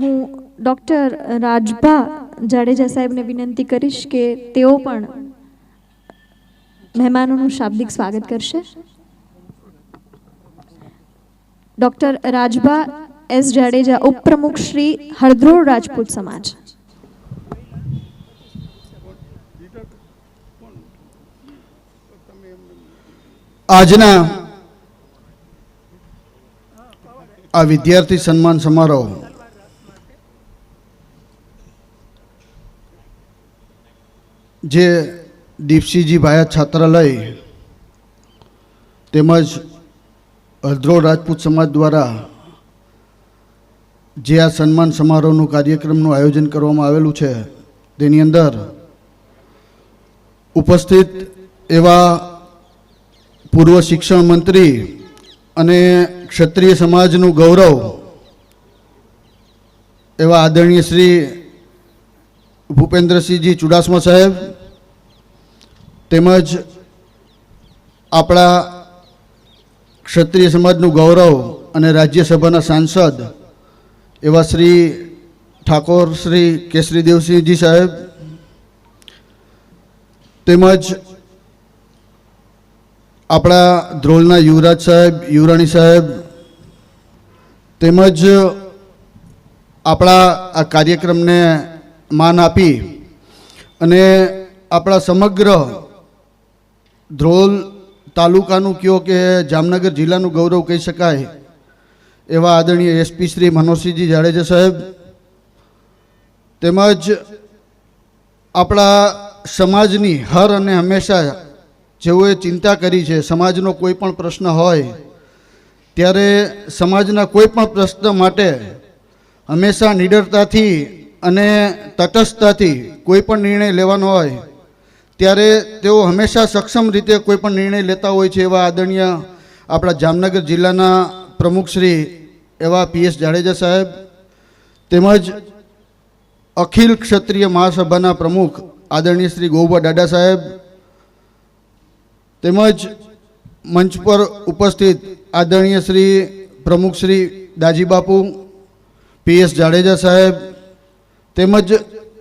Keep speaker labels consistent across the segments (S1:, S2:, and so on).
S1: હું ડૉક્ટર રાજભા જાડેજા સાહેબને વિનંતી કરીશ કે તેઓ પણ મહેમાનોનું શાબ્દિક સ્વાગત કરશે. ડૉક્ટર રાજભા એસ જાડેજા ઉપપ્રમુખ શ્રી હરદ્રોળ રાજપૂત સમાજ.
S2: આજના આ વિદ્યાર્થી સન્માન સમારોહ જે દીપસિંહજી ભાયા છાત્રાલય તેમજ હરદ્રોળ રાજપૂત સમાજ દ્વારા જે આ સન્માન સમારોહનું કાર્યક્રમનું આયોજન કરવામાં આવેલું છે, તેની અંદર ઉપસ્થિત એવા પૂર્વ શિક્ષણ મંત્રી અને ક્ષત્રિય સમાજનું ગૌરવ એવા આદરણીય શ્રી ભૂપેન્દ્રસિંહજી ચુડાસમા સાહેબ તેમજ આપણા ક્ષત્રિય સમાજનું ગૌરવ અને રાજ્યસભાના સાંસદ એવા શ્રી ઠાકોર શ્રી કેસરી દેવસિંહજી સાહેબ તેમજ આપણા ધ્રોલના યુવરાજ સાહેબ, યુવરાણી સાહેબ તેમજ આપણા આ કાર્યક્રમને માન આપી અને આપણા સમગ્ર ધ્રોલ તાલુકાનું કયો કે જામનગર જિલ્લાનું ગૌરવ કહી શકાય એવા આદરણીય એસપી શ્રી મનોજસિંહજી જાડેજા સાહેબ. તેમજ આપણા સમાજની હર અને હંમેશા જેઓએ ચિંતા કરી છે, સમાજનો કોઈ પણ પ્રશ્ન હોય, ત્યારે સમાજના કોઈ પણ પ્રશ્ન માટે હંમેશા નિડરતાથી અને તટસ્થતાથી કોઈ પણ નિર્ણય લેવાનો હોય, ત્યારે તેઓ હંમેશા સક્ષમ રીતે કોઈ પણ નિર્ણય લેતા હોય છે એવા આદરણીય આપણા જામનગર જિલ્લાના પ્રમુખશ્રી એવા પીએસ જાડેજા સાહેબ, તેમજ અખિલ ક્ષત્રિય મહાસભાના પ્રમુખ આદરણીય શ્રી ગોબા દાડા સાહેબ, તેમજ મંચ પર ઉપસ્થિત આદરણીય શ્રી પ્રમુખ શ્રી પીએસ જાડેજા સાહેબ તેમજ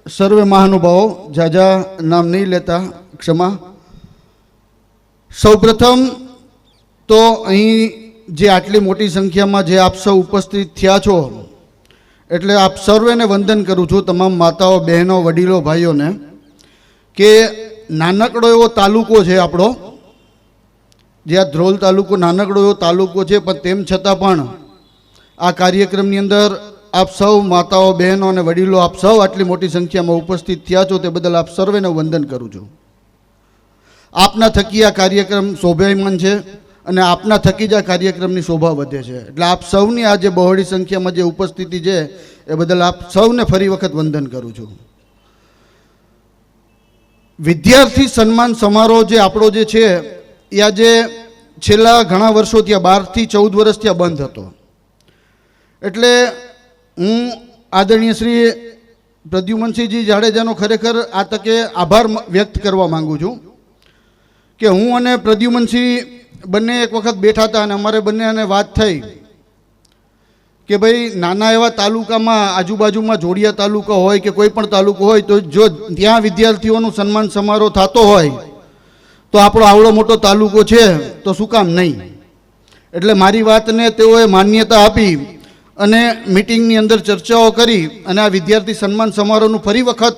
S2: સર્વે મહાનુભાવો જાજા નામ નહીં લેતા, ક્ષમા. સૌપ્રથમ તો અહીં જે આટલી મોટી સંખ્યામાં જે આપ સૌ ઉપસ્થિત થયા છો, એટલે આપ સર્વેને વંદન કરું છું તમામ માતાઓ, બહેનો, વડીલો, ભાઈઓને, કે નાનકડો એવો તાલુકો છે આપણો, જે આ ધ્રોલ તાલુકો નાનકડો એવો તાલુકો છે, પણ તેમ છતાં પણ આ કાર્યક્રમની અંદર આપ સૌ માતાઓ, બહેનો અને વડીલો આપ સૌ આટલી મોટી સંખ્યામાં ઉપસ્થિત થયા છો, તે બદલ આપ સર્વેને વંદન કરું છું. આપના થકી આ કાર્યક્રમ શોભાયમાન છે અને આપના થકી જ આ કાર્યક્રમની શોભા વધે છે. એટલે આપ સૌની આ જે બહોળી સંખ્યામાં જે ઉપસ્થિતિ છે, એ બદલ આપ સૌને ફરી વખત વંદન કરું છું. વિદ્યાર્થી સન્માન સમારોહ જે આપણો જે છે, એ આજે છેલ્લા ઘણા વર્ષો ત્યાં બારથી ચૌદ વર્ષ ત્યાં બંધ હતો. એટલે હું આદરણીય શ્રી પ્રદ્યુમનસિંહજી જાડેજાનો ખરેખર આ તકે આભાર વ્યક્ત કરવા માગું છું કે હું અને પ્રદ્યુમનસિંહ બંને એક વખત બેઠા હતા અને અમારે બંનેને વાત થઈ કે ભાઈ, નાના એવા તાલુકામાં આજુબાજુમાં જોડિયા તાલુકો હોય કે કોઈ પણ તાલુકો હોય, તો જો ત્યાં વિદ્યાર્થીઓનું સન્માન સમારોહ થતો હોય, તો આપણો આવડો મોટો તાલુકો છે, તો શું કામ નહીં? એટલે મારી વાતને તેઓએ માન્યતા આપી અને મિટિંગની અંદર ચર્ચાઓ કરી અને આ વિદ્યાર્થી સન્માન સમારોહનું ફરી વખત,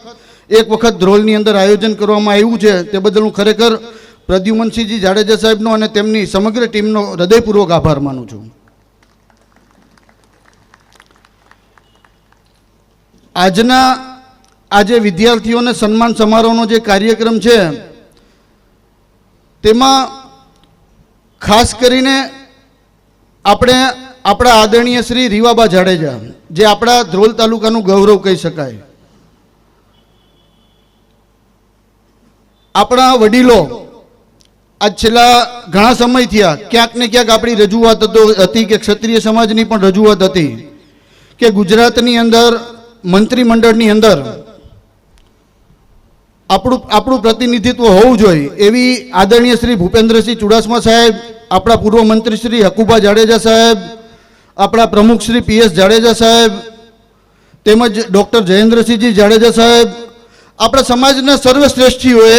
S2: એક વખત ધ્રોલની અંદર આયોજન કરવામાં આવ્યું છે. તે બદલ હું ખરેખર પ્રદ્યુમનસિંહજી જાડેજા સાહેબનો અને તેમની સમગ્ર ટીમનો હૃદયપૂર્વક આભાર માનું છું. આજના, આજે વિદ્યાર્થીઓને સન્માન સમારોહનો જે કાર્યક્રમ છે, તેમાં ખાસ કરીને આપણે આપણા આદરણીય શ્રી રીવાબા જાડેજા, જે આપણા ધ્રોલ તાલુકાનું ગૌરવ કહી શકાય. આપણા વડીલો આજ છેલ્લા ઘણા સમય થયા, ક્યાંક ને ક્યાંક આપણી રજૂઆત હતો- કે ક્ષત્રિય સમાજની પણ રજૂઆત હતી કે ગુજરાતની અંદર, મંત્રીમંડળની અંદર આપણું આપણું પ્રતિનિધિત્વ હોવું જોઈએ. એવી આદરણીય શ્રી ભૂપેન્દ્રસિંહ ચુડાસમા સાહેબ, આપણા પૂર્વ મંત્રી શ્રી હકુબા જાડેજા સાહેબ આપણા પ્રમુખ શ્રી પીએસ જાડેજા સાહેબ, તેમજ ડૉક્ટર જયેન્દ્રસિંહજી જાડેજા સાહેબ, આપણા સમાજના સર્વશ્રેષ્ઠીઓએ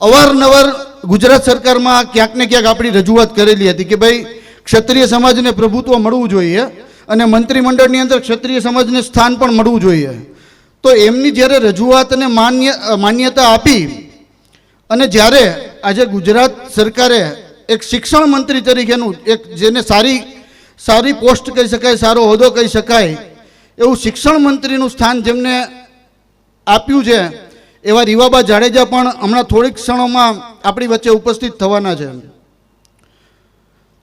S2: અવારનવાર ગુજરાત સરકારમાં ક્યાંક ને ક્યાંક આપણી રજૂઆત કરેલી હતી કે ભાઈ, ક્ષત્રિય સમાજને પ્રભુત્વ મળવું જોઈએ અને મંત્રીમંડળની અંદર ક્ષત્રિય સમાજને સ્થાન પણ મળવું જોઈએ. તો એમની જ્યારે રજૂઆતને માન્ય, માન્યતા આપી અને જ્યારે આજે ગુજરાત સરકારે એક શિક્ષણ મંત્રી તરીકેનું એક જેને સારી સારી પોસ્ટ કહી શકાય, સારો હોદ્દો કહી શકાય, એવું શિક્ષણ મંત્રીનું સ્થાન જેમને આપ્યું છે, એવા રીવાબા જાડેજા પણ હમણાં થોડીક ક્ષણોમાં આપણી વચ્ચે ઉપસ્થિત થવાના છે.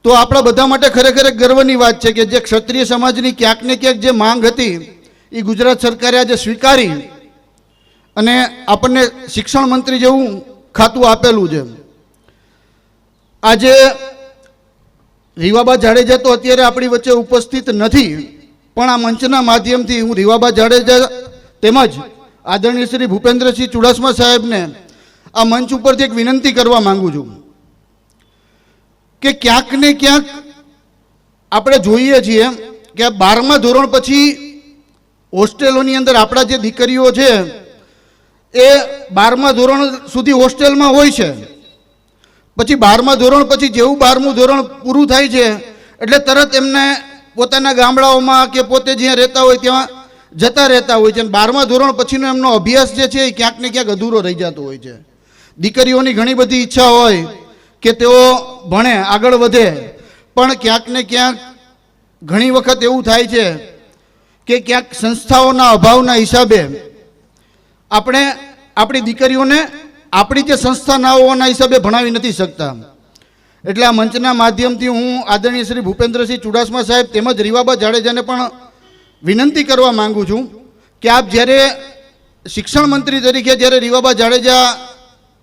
S2: તો આપણા બધા માટે ખરેખર ગર્વની વાત છે કે જે ક્ષત્રિય સમાજની ક્યાંક ને ક્યાંક જે માંગ હતી, એ ગુજરાત સરકારે આજે સ્વીકારી અને આપણને શિક્ષણ મંત્રી જેવું ખાતું આપેલું છે. આજે રીવાબા જાડેજા તો અત્યારે આપણી વચ્ચે ઉપસ્થિત નથી, પણ આ મંચના માધ્યમથી હું રીવાબા જાડેજા તેમજ આદરણીય શ્રી ભૂપેન્દ્રસિંહ ચુડાસમા સાહેબને આ મંચ ઉપરથી એક વિનંતી કરવા માંગુ છું કે ક્યાંક ને ક્યાંક આપણે જોઈએ છીએ કે બારમા ધોરણ પછી હોસ્ટેલોની અંદર આપણા જે દીકરીઓ છે, એ બારમા ધોરણ સુધી હોસ્ટેલમાં હોય છે. પછી બારમા ધોરણ, પછી જેવું બારમું ધોરણ પૂરું થાય છે, એટલે તરત એમને પોતાના ગામડાઓમાં કે પોતે જ્યાં રહેતા હોય ત્યાં જતા રહેતા હોય છે. અને બારમા ધોરણ પછીનો એમનો અભ્યાસ જે છે એ ક્યાંક ને ક્યાંક અધૂરો રહી જતો હોય છે. દીકરીઓની ઘણી બધી ઈચ્છા હોય કે તેઓ ભણે, આગળ વધે. પણ ક્યાંક ને ક્યાંક ઘણી વખત એવું થાય છે કે ક્યાંક સંસ્થાઓના અભાવના હિસાબે આપણે આપણી દીકરીઓને આપણી જે સંસ્થા ના હોવાના હિસાબે ભણાવી નથી શકતા. એટલે આ મંચના માધ્યમથી હું આદરણીય શ્રી ભૂપેન્દ્રસિંહ ચુડાસમા સાહેબ તેમજ રીવાબા જાડેજાને પણ વિનંતી કરવા માંગુ છું કે આપ જ્યારે શિક્ષણ મંત્રી તરીકે જ્યારે રીવાબા જાડેજા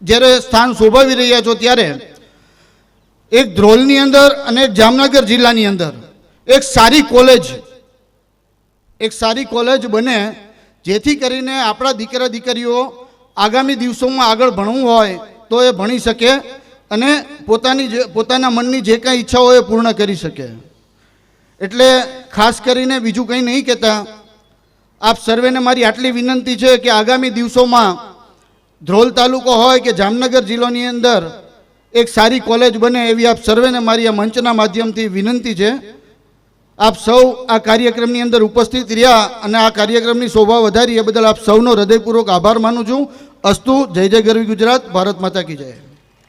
S2: જ્યારે સ્થાન શોભાવી રહ્યા છો ત્યારે એક ધ્રોલની અંદર અને જામનગર જિલ્લાની અંદર એક સારી કોલેજ, એક સારી કોલેજ બને જેથી કરીને આપણા દીકરા દીકરીઓ આગામી દિવસોમાં આગળ ભણવું હોય તો એ ભણી શકે અને પોતાની જે, પોતાના મનની જે કાંઈ ઈચ્છાઓ એ પૂર્ણ કરી શકે. એટલે ખાસ કરીને બીજું કંઈ નહીં કહેતા. આપ સર્વેને મારી આટલી વિનંતી છે કે આગામી દિવસોમાં ધ્રોલ તાલુકો હોય કે જામનગર જિલ્લોની અંદર એક સારી કોલેજ બને એવી આપ સર્વેને મારી આ મંચના માધ્યમથી વિનંતી છે. આપ સૌ આ કાર્યક્રમની અંદર ઉપસ્થિત રહ્યા અને આ કાર્યક્રમની શોભા વધારી એ બદલ આપ સૌનો હૃદયપૂર્વક આભાર માનું છું. અસ્તુ, જય જય ગરવી ગુજરાત, ભારત માતા કી જય.